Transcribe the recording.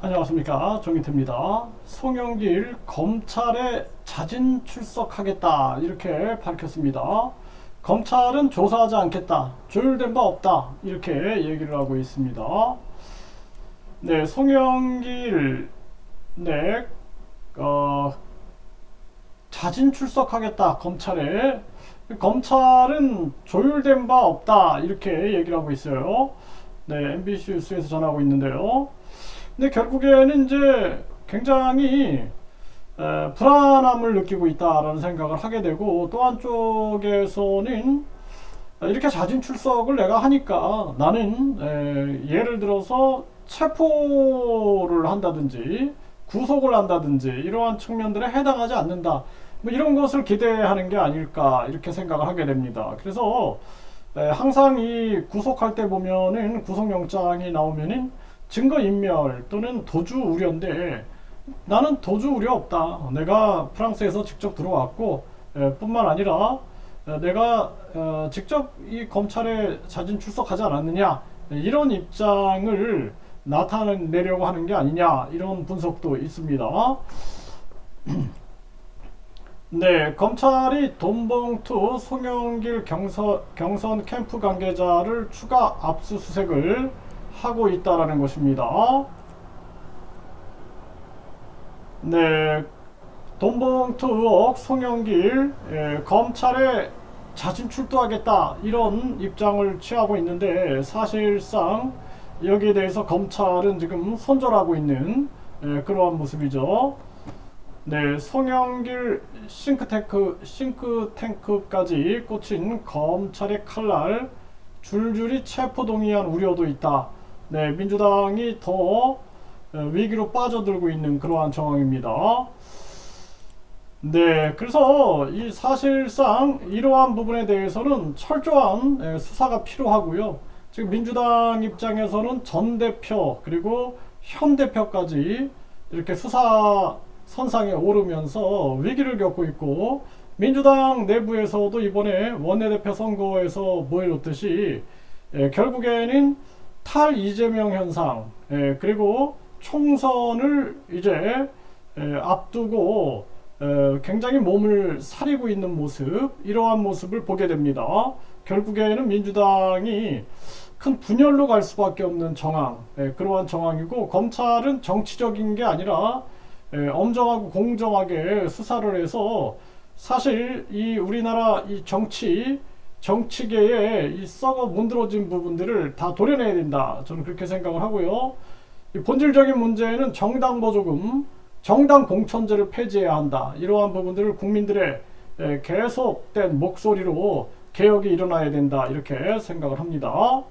안녕하십니까 정인태입니다. 송영길 검찰에 자진 출석하겠다 이렇게 밝혔습니다. 검찰은 조사하지 않겠다. 조율된 바 없다. 이렇게 얘기를 하고 있습니다. 네, 송영길 네, 어, 자진 출석하겠다 검찰에 검찰은 조율된 바 없다 이렇게 얘기를 하고 있어요. 네, MBC 뉴스에서 전하고 있는데요. 근데 결국에는 이제 굉장히 에, 불안함을 느끼고 있다라는 생각을 하게 되고 또 한쪽에서는 이렇게 자진 출석을 내가 하니까 나는 에, 예를 들어서 체포를 한다든지 구속을 한다든지 이러한 측면들에 해당하지 않는다. 뭐 이런 것을 기대하는 게 아닐까 이렇게 생각을 하게 됩니다. 그래서 에, 항상 이 구속할 때 보면은 구속영장이 나오면은 증거인멸 또는 도주 우려인데 나는 도주 우려 없다. 내가 프랑스에서 직접 들어왔고 에, 뿐만 아니라 에, 내가 어, 직접 이 검찰에 자진 출석하지 않았느냐 이런 입장을 나타내려고 하는 게 아니냐 이런 분석도 있습니다. 네, 검찰이 돈봉투 송영길 경서, 경선 캠프 관계자를 추가 압수수색을 하고 있다라는 것입니다. 네, 돈봉투 의혹 송영길 예, 검찰에 자진 출두하겠다 이런 입장을 취하고 있는데 사실상 여기에 대해서 검찰은 지금 손절하고 있는 예, 그러한 모습이죠. 네, 송영길 싱크탱크 싱크탱크까지 꽂힌 검찰의 칼날 줄줄이 체포 동의안 우려도 있다. 네, 민주당이 더 어, 위기로 빠져들고 있는 그러한 상황입니다. 네, 그래서 이 사실상 이러한 부분에 대해서는 철저한 에, 수사가 필요하고요. 지금 민주당 입장에서는 전 대표 그리고 현 대표까지 이렇게 수사 선상에 오르면서 위기를 겪고 있고 민주당 내부에서도 이번에 원내대표 선거에서 보여줬듯이 에, 결국에는 탈 이재명 현상 에, 그리고 총선을 이제 에, 앞두고 에, 굉장히 몸을 사리고 있는 모습 이러한 모습을 보게 됩니다. 결국에는 민주당이 큰 분열로 갈 수밖에 없는 정황 에, 그러한 정황이고 검찰은 정치적인 게 아니라 에, 엄정하고 공정하게 수사를 해서 사실 이 우리나라 이 정치 정치계의 이 썩어 문드러진 부분들을 다 도려내야 된다. 저는 그렇게 생각을 하고요. 이 본질적인 문제는 정당 보조금, 정당 공천제를 폐지해야 한다. 이러한 부분들을 국민들의 에, 계속된 목소리로 개혁이 일어나야 된다. 이렇게 생각을 합니다.